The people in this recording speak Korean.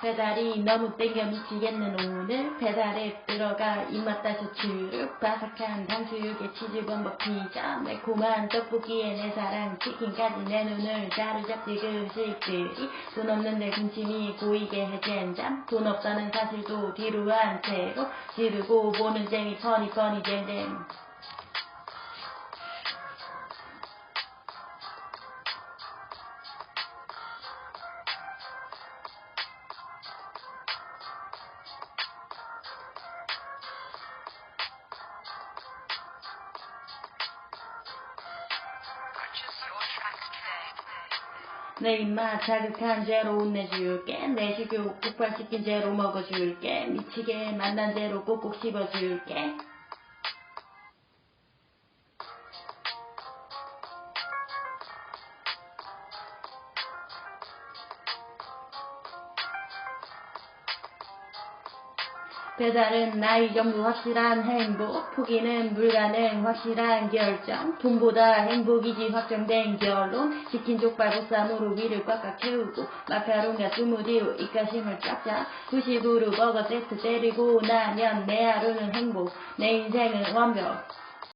배달이 너무 땡겨 미치겠는 오늘 배달에 들어가 입맛 다시 주룩 바삭한 탕수육에 치즈범벅 피자 매콤한 떡볶이에 내 사랑 치킨까지 내 눈을 자르잡지 그 식들이 돈 없는데 군침이 고이게 해 젠장 돈 없다는 사실도 뒤로 한 채로 지르고 보는 재미 퍼니 퍼니 잼잼 내 입맛 자극한 죄로 혼내줄게. 내 식욕 폭발시킨 죄로 먹어줄게. 미치게 만난 죄로 꼭꼭 씹어줄게 배달은 나이 전부 확실한 행복 포기는 불가능 확실한 결정. 돈보다 행복이지 확정된 결론. 치킨 족발 보쌈으로 위를 꽉꽉 채우고 마카롱과 스무디로 입가심을 쫙쫙 후식으로 버거 세트 때리고 나면 내 하루는 행복 내 인생은 완벽